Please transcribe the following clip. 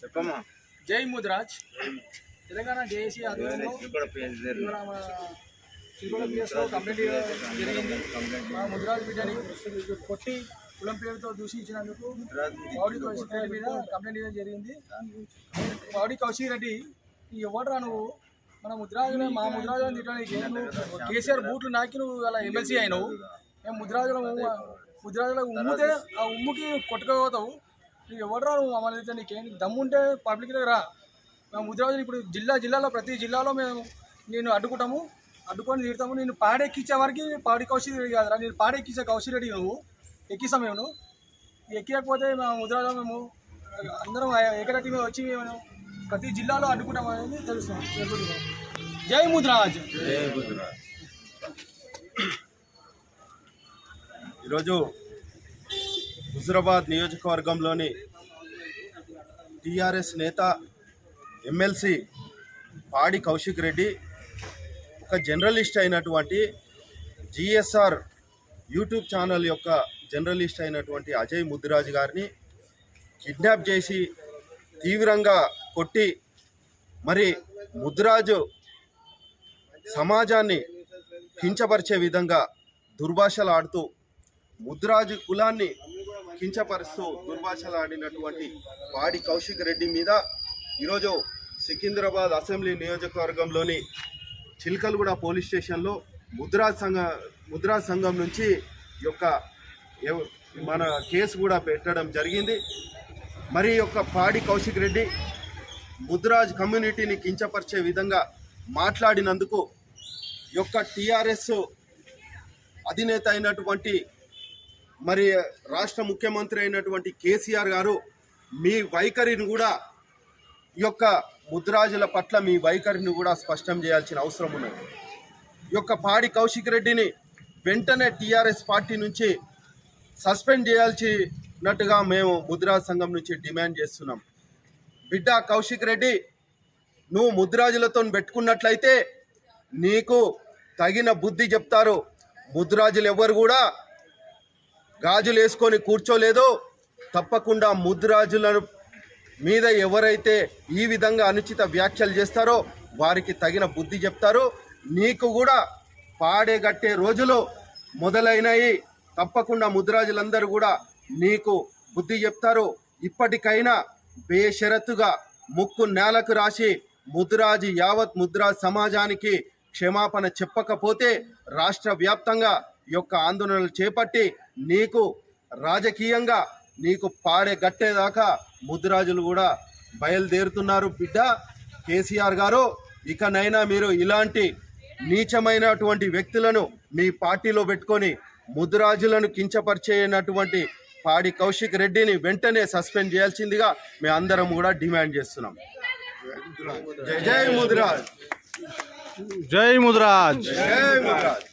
చెప్పమ్మా. జై ముద్రాజ్. తెలంగాణ జేఏసీ ఆధ్వర్యంలో పిఎస్లో కంప్లైంట్ ఇవ్వడం జరిగింది. మా ముద్రాజ్ బిడ్డని కొట్టి కులం పేరుతో దూషించినందుకు పౌడి కౌశిక్ రెడ్డి మీద కంప్లైంట్ ఇవ్వడం జరిగింది. పౌడి కౌశిక్ రెడ్డి ఈ ఎవడరా నువ్వు? మన ముద్రాజులో మా ముద్రాజులను తిట్టడానికి కేసీఆర్ బూట్లు నాకి నువ్వు అలా ఎమ్మెల్సీ అయినావు. మేము ముద్రాజుల ముద్రాజుల ఉమ్ముతే ఆ ఉమ్ముకి కొట్టుకోపోతావు నువ్వు ఎవడరా నువ్వు మమ్మల్ని తిడితే నీకేం దమ్ముంటే పబ్లిక్ దగ్గర రా. మేము ముద్రాజులు ఇప్పుడు జిల్లా జిల్లాలో ప్రతి జిల్లాలో మేము నేను అడ్డుకుంటాము. అడ్డుకొని తిడతాము. నేను పాడెక్కించే వరకు పాడి కౌశిక్ రెడ్డి కాదురా. నేను పాడెక్కించే కౌశిక్ రెడ్డి నువ్వు ఎక్కిస్తాం మేము. నువ్వు ఎక్కియకపోతే మా ముద్రాజు మేము అందరం ఏకరటి మీద వచ్చి మేము ప్రతి జిల్లాలో అడ్డుకుంటాం అనేది తెలుస్తున్నాం తెలుపుతున్నాం. జై ముద్రాజ్. ఈరోజు హుజురాబాద్ నియోజకవర్గంలోని టీఆర్ఎస్ నేత ఎమ్మెల్సీ పాడి కౌశిక్ రెడ్డి ఒక జర్నలిస్ట్ అయినటువంటి జిఎస్ఆర్ యూట్యూబ్ ఛానల్ యొక్క జర్నలిస్ట్ అయినటువంటి అజయ్ ముద్దిరాజు గారిని కిడ్నాప్ చేసి తీవ్రంగా కొట్టి మరి ముద్దురాజు సమాజాన్ని కించపరిచే విధంగా దుర్భాషలు ఆడుతూ ముద్రాజు కులాన్ని కించపరుస్తూ దుర్భాషలాడినటువంటి పాడి కౌశిక్ రెడ్డి మీద ఈరోజు సికింద్రాబాద్ అసెంబ్లీ నియోజకవర్గంలోని చిలకలగూడ పోలీస్ స్టేషన్లో ముద్రాజ్ సంఘ ముద్రాజ్ సంఘం నుంచి యొక్క మన కేసు కూడా పెట్టడం జరిగింది. మరి యొక్క పాడి కౌశిక్ రెడ్డి ముద్రాజ్ కమ్యూనిటీని కించపరిచే విధంగా మాట్లాడినందుకు యొక్క టీఆర్ఎస్ అధినేత అయినటువంటి మరి రాష్ట్ర ముఖ్యమంత్రి అయినటువంటి కేసీఆర్ గారు మీ వైఖరిని కూడా ఈ యొక్క ముద్రాజుల పట్ల మీ వైఖరిని కూడా స్పష్టం చేయాల్సిన అవసరం ఉన్నది. ఈ యొక్క పాడి కౌశిక్ రెడ్డిని వెంటనే టీఆర్ఎస్ పార్టీ నుంచి సస్పెండ్ చేయాల్సినట్టుగా మేము ముద్రాజ్ సంఘం నుంచి డిమాండ్ చేస్తున్నాం. బిడ్డ కౌశిక్ రెడ్డి నువ్వు ముద్రాజులతో పెట్టుకున్నట్లయితే నీకు తగిన బుద్ధి చెప్తారు. ముద్రాజులు ఎవరు కూడా గాజులు వేసుకొని కూర్చోలేదో తప్పకుండా ముద్రాజులను మీద ఎవరైతే ఈ విధంగా అనుచిత వ్యాఖ్యలు చేస్తారో వారికి తగిన బుద్ధి చెప్తారు. నీకు కూడా పాడేగట్టే రోజులు మొదలైనవి తప్పకుండా ముద్రాజులందరూ కూడా నీకు బుద్ధి చెప్తారు. ఇప్పటికైనా బేషరతుగా ముక్కు నేలకు రాసి ముద్రాజు యావత్ ముద్రాజ్ సమాజానికి క్షమాపణ చెప్పకపోతే రాష్ట్ర వ్యాప్తంగా యొక్క ఆందోళనలు చేపట్టి నీకు రాజకీయంగా నీకు పాడే గట్టేదాకా ముద్రాజులు కూడా బయలుదేరుతున్నారు. బిడ్డ కేసీఆర్ గారు ఇకనైనా మీరు ఇలాంటి నీచమైనటువంటి వ్యక్తులను మీ పార్టీలో పెట్టుకొని ముద్రాజులను కించపరిచేయనటువంటి పాడి కౌశిక్ రెడ్డిని వెంటనే సస్పెండ్ చేయాల్సిందిగా మేము అందరం కూడా డిమాండ్ చేస్తున్నాం. జై జై ముద్రాజ్ జై ముద్రాజ్ జై ముద్రాజ్